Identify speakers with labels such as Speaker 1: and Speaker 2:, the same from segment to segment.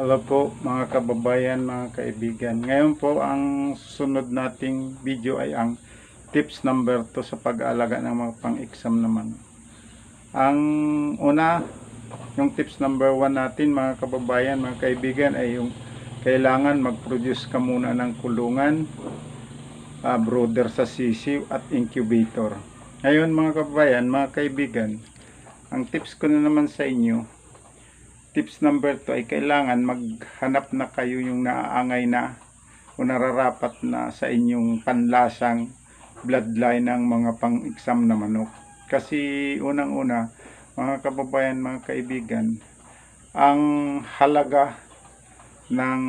Speaker 1: Hello po mga kababayan, mga kaibigan. Ngayon po ang sunod nating video ay ang tips number 2 sa pag-aalaga ng mga pang-exam naman. Ang una, yung tips number 1 natin mga kababayan, mga kaibigan ay yung kailangan mag-produce ka muna ng kulungan, ah, brooder sa sisiw at incubator. Ngayon mga kababayan, mga kaibigan, ang tips ko na naman sa inyo, tips number 2 ay kailangan maghanap na kayo yung naaangay na o nararapat na sa inyong panlasang bloodline ng mga pang-exam na manok. Kasi unang-una, mga kababayan, mga kaibigan, ang halaga ng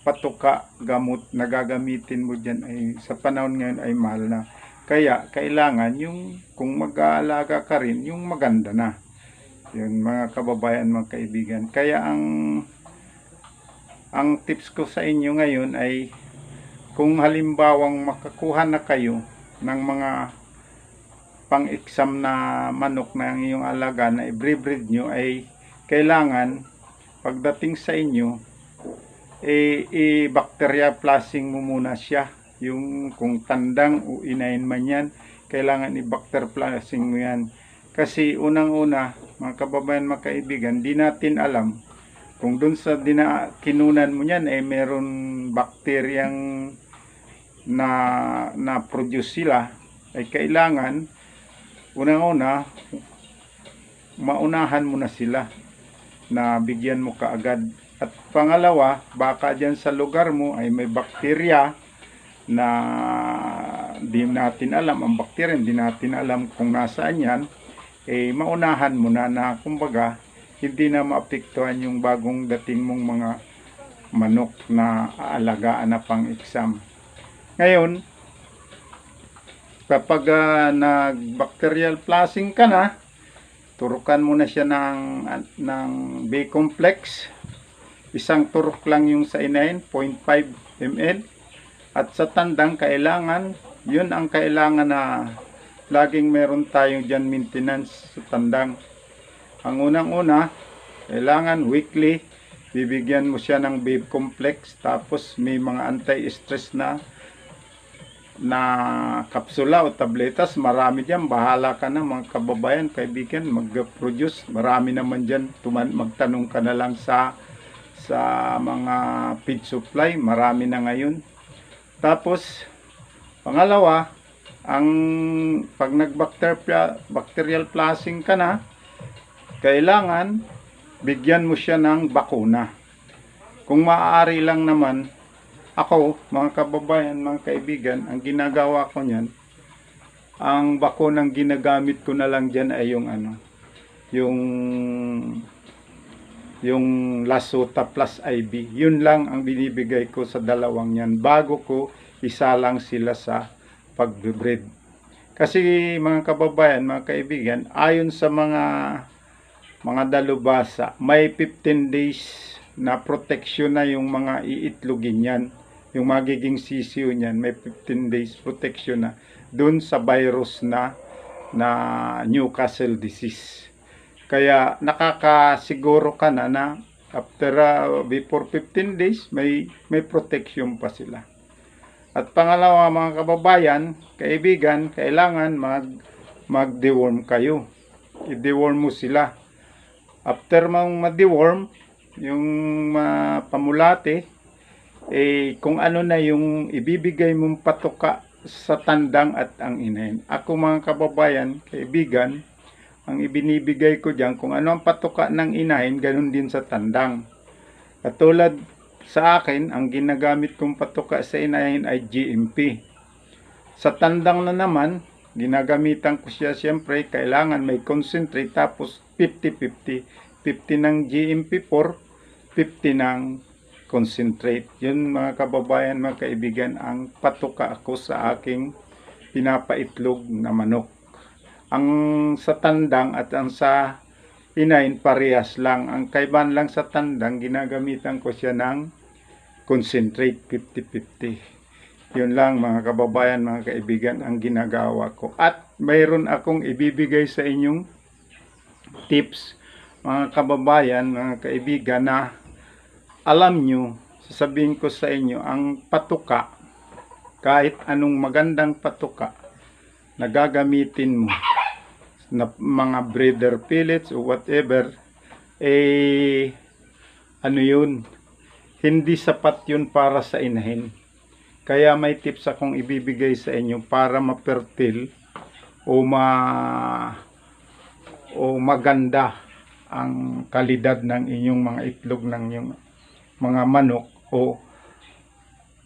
Speaker 1: patuka gamot na gagamitin mo dyan ay sa panahon ngayon ay mahal na. Kaya kailangan yung kung mag-aalaga ka rin, yung maganda na. Yun mga kababayan, mga kaibigan. Kaya ang ang tips ko sa inyo ngayon ay kung halimbawang makakuha na kayo ng mga pang-exam na manok na ang iyong alaga na i-breed nyo ay kailangan pagdating sa inyo eh, i-bacteria flushing mo muna siya yung kung tandang o inahin man yan kailangan i-bacteria flushing mo yan kasi unang-una mga kababayan, mga kaibigan, di natin alam kung dun sa dina, kinunan mo niyan eh meron bakteryang na na produce sila. Ay kailangan unang-una maunahan mo na sila na bigyan mo kaagad. At pangalawa baka dyan sa lugar mo ay may bakterya na di natin alam. Ang bakterya hindi natin alam kung nasaan yan eh maunahan mo na na kumbaga hindi na maapektuhan yung bagong dating mong mga manok na aalagaan na pang exam. Ngayon, kapag ah, nag-bacterial flushing ka na, turukan mo na siya ng, ng B-complex. Isang turok lang yung sa inahin, 0.5 ml. At sa tandang, kailangan, yun ang kailangan na laging meron tayong dyan maintenance sa tandang. Ang unang-una, kailangan weekly, bibigyan mo siya ng babe complex, tapos may mga anti-stress na na kapsula o tabletas, marami dyan, bahala ka na mga kababayan, kaibigan, mag-produce, marami naman dyan, tuman, magtanong ka na lang sa sa mga feed supply, marami na ngayon. Tapos, pangalawa, ang pag nag-bacterial bacterial flushing ka na, kailangan bigyan mo siya ng bakuna. Kung maaari lang naman, ako, mga kababayan, mga kaibigan, ang ginagawa ko niyan, ang bakunang ginagamit ko na lang diyan ay yung ano, yung yung Lasuta plus IB. Yun lang ang binibigay ko sa dalawang yan bago ko isa lang sila sa pag-breed. Kasi mga kababayan, mga kaibigan, ayon sa mga mga dalubhasa, may 15 days na protection na yung mga iitlogin yan. Yung magiging sisiyo niyan, may 15 days protection na dun sa virus na na Newcastle disease. Kaya nakakasiguro ka na na after uh, before 15 days may may protection pa sila. At pangalawa mga kababayan, kaibigan, kailangan mag mag-deworm kayo. I-deworm mo sila. After mong ma-deworm, yung uh, pamulate, eh, kung ano na yung ibibigay mong patuka sa tandang at ang inahin. Ako mga kababayan, kaibigan, ang ibinibigay ko diyan kung ano ang patuka ng inahin, ganun din sa tandang. Katulad sa akin, ang ginagamit kong patuka sa inahin ay GMP. Sa tandang na naman, ginagamitan ko siya siyempre, kailangan may concentrate tapos 50-50. 50 ng GMP4, 50 ng concentrate. Yun mga kababayan, mga kaibigan, ang patuka ako sa aking pinapaitlog na manok. Ang sa tandang at ang sa inahin parehas lang. Ang kaiban lang sa tandang, ginagamitan ko siya ng concentrate 50-50. Yun lang mga kababayan, mga kaibigan, ang ginagawa ko. At mayroon akong ibibigay sa inyong tips, mga kababayan, mga kaibigan, na alam nyo, sasabihin ko sa inyo, ang patuka, kahit anong magandang patuka na gagamitin mo, na mga breeder pellets o whatever, eh, ano yun, hindi sapat yun para sa inahin. Kaya may tips akong ibibigay sa inyo para mapertil o ma o maganda ang kalidad ng inyong mga itlog ng inyong mga manok o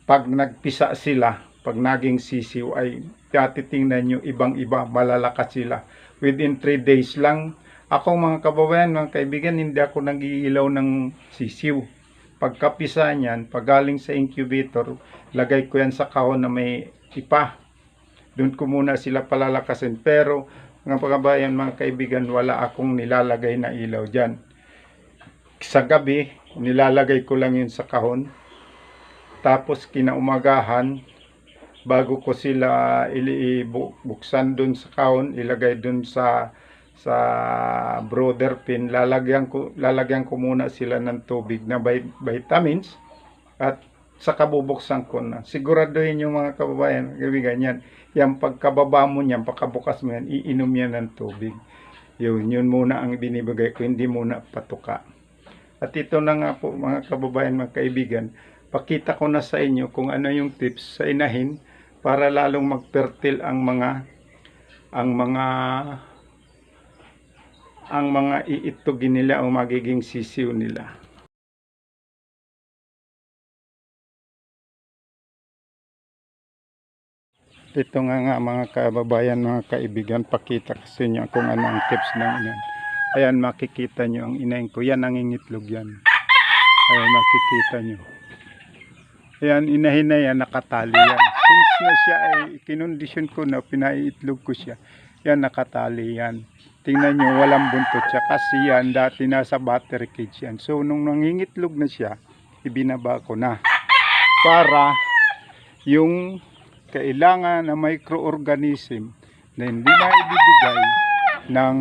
Speaker 1: pag nagpisa sila, pag naging sisiw ay titingnan nyo ibang-iba, malalakas sila. Within 3 days lang, ako mga kababayan, mga kaibigan, hindi ako nagiilaw ng sisiw. Pagkapisa niyan, pag galing sa incubator, lagay ko yan sa kahon na may ipa. Doon ko muna sila palalakasin. Pero, mga kababayan, mga kaibigan, wala akong nilalagay na ilaw dyan. Sa gabi, nilalagay ko lang yun sa kahon. Tapos kinaumagahan, bago ko sila ili buksan dun sa kahon, ilagay dun sa sa brother pin, lalagyan ko lalagyan ko muna sila ng tubig na vit- vitamins at saka bubuksan ko na. Siguraduhin yung mga kababayan, kaibigan yan. Yan pagkababa mo niyan, pagkabukas mo yan, iinom yan ng tubig. Yun, yun muna ang binibigay ko, hindi muna patuka. At ito na nga po mga kababayan, mga kaibigan, pakita ko na sa inyo kung ano yung tips sa inahin para lalong magpertil ang mga ang mga ang mga iitugin nila o magiging sisiw nila. Ito nga nga mga kababayan, mga kaibigan, pakita ko sa inyo kung ano ang tips ng inan. Ayan, makikita nyo ang inahin ko. Yan, nangingitlog yan. Ayan, makikita nyo. Ayan, inahin na yan, nakatali yan. Since na siya ay kinondisyon ko na, pinaiitlog ko siya. Yan, nakatali yan. Tingnan nyo, walang buntot siya. Kasi yan, dati nasa battery cage yan. So, nung nangingitlog na siya, ibinaba ko na. Para yung kailangan na microorganism na hindi na ibibigay ng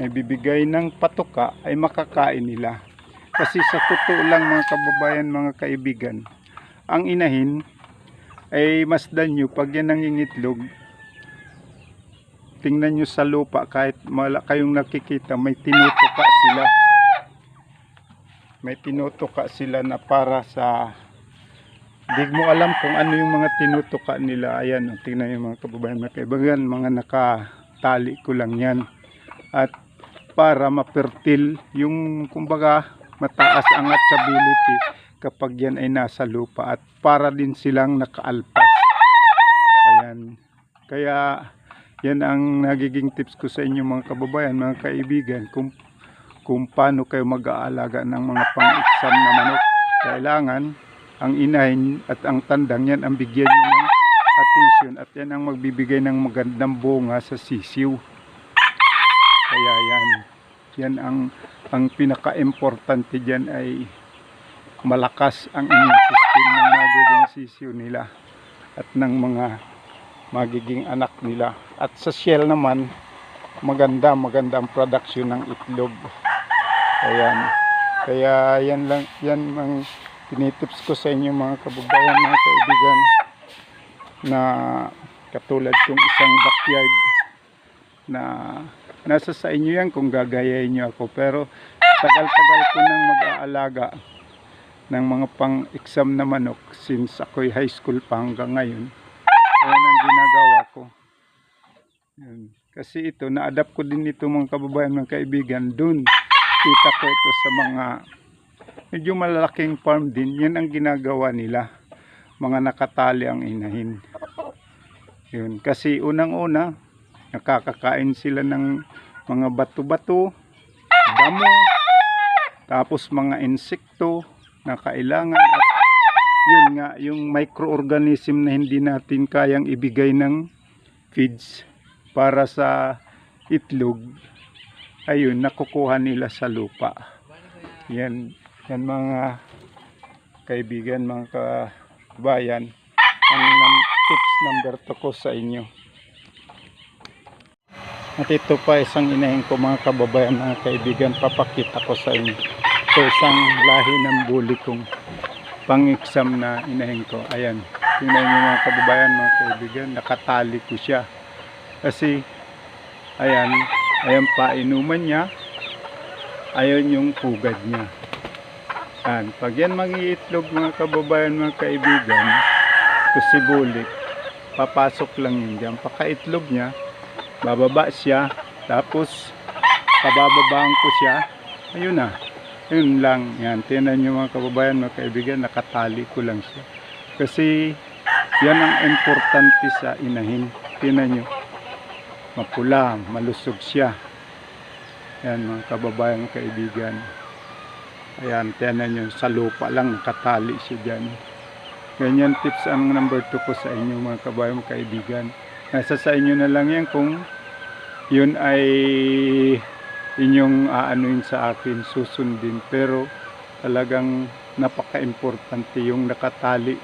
Speaker 1: ibibigay ng patuka ay makakain nila. Kasi sa totoo lang mga kababayan, mga kaibigan, ang inahin ay masdan nyo pag yan nangingitlog, tingnan nyo sa lupa kahit mala kayong nakikita may tinutuka sila. May tinutuka sila na para sa Hindi mo alam kung ano yung mga tinutuka nila. Ayan, oh, tingnan yung mga kababayan, mga kaibigan, mga nakatali ko lang yan. At para mapertil yung kumbaga mataas ang atchability kapag yan ay nasa lupa at para din silang nakaalpas. Ayan. Kaya yan ang nagiging tips ko sa inyo mga kababayan, mga kaibigan kung kung paano kayo mag-aalaga ng mga pang-exam na manok. Kailangan ang inahin at ang tandang yan ang bigyan nyo ng attention at yan ang magbibigay ng magandang bunga sa sisiw. Kaya yan, yan ang ang pinaka-importante diyan ay malakas ang immune system ng magiging sisiw nila at ng mga magiging anak nila. At sa shell naman, maganda, maganda ang production ng itlog. Ayan. Kaya yan lang, yan ang tinitips ko sa inyo mga kababayan, mga kaibigan na katulad kong isang backyard na nasa sa inyo yan kung gagayahin nyo ako pero tagal-tagal ko nang mag-aalaga ng mga pang-exam na manok since ako'y high school pa hanggang ngayon. Ayan ang ginagawa ko. Yun. kasi ito na-adapt ko din ito mga kababayan mga kaibigan. Dun kita ko ito sa mga medyo malalaking farm din. Yan ang ginagawa nila. Mga nakatali ang inahin. Yun. Kasi unang-una nakakakain sila ng mga bato-bato, damo, tapos mga insekto na kailangan at yun nga, yung microorganism na hindi natin kayang ibigay ng feeds para sa itlog, ayun, nakukuha nila sa lupa. Yan, yan mga kaibigan, mga kabayan, ang tips number 2 ko sa inyo. At ito pa isang inahin ko mga kababayan, mga kaibigan, papakita ko sa inyo. Ito isang lahi ng bully kong pang-exam na inahin ko. Ayan. Tingnan niyo mga kababayan, mga kaibigan. Nakatali ko siya. Kasi, ayan, ayan pa inuman niya. Ayan yung pugad niya. Ayan. Pag yan mangiitlog mga kababayan, mga kaibigan, ito si bulik, papasok lang yun dyan. Pakaitlog niya, bababa siya, tapos pabababaan ko siya, ayun na. Yun lang, yan. Tinan nyo mga kababayan, mga kaibigan, nakatali ko lang siya. Kasi, yan ang importante sa inahin. Tinan nyo, mapula, malusog siya. Yan mga kababayan, mga kaibigan. Ayan, tinan nyo, sa lupa lang, nakatali siya dyan. Ganyan tips ang number 2 ko sa inyo mga kabayan, mga kaibigan. Nasa sa inyo na lang yan kung yun ay inyong aanuin sa akin, susundin. Pero talagang napaka-importante yung nakatali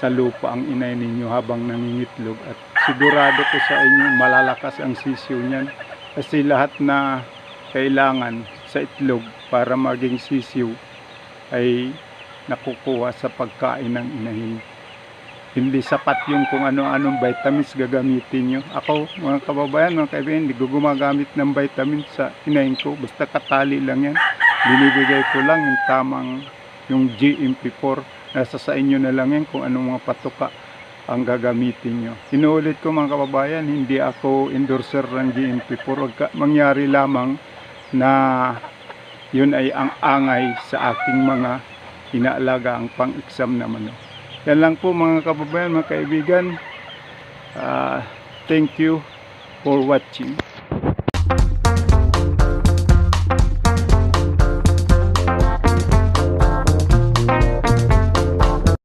Speaker 1: sa lupa ang inay ninyo habang nangingitlog. At sigurado ko sa inyo, malalakas ang sisiw niyan. Kasi lahat na kailangan sa itlog para maging sisiw ay nakukuha sa pagkain ng inahin. Hindi sapat yung kung ano-anong vitamins gagamitin nyo. Ako, mga kababayan, mga kaibigan, hindi ko gumagamit ng vitamins sa inahin ko. Basta katali lang yan. Binibigay ko lang yung tamang, yung GMP4. Nasa sa inyo na lang yan kung anong mga patuka ang gagamitin nyo. Inuulit ko mga kababayan, hindi ako endorser ng GMP4. Huwag ka- mangyari lamang na yun ay ang angay sa aking mga inaalaga ang pang-exam na manok. Yan lang po mga kababayan, mga kaibigan. Ah, thank you for watching.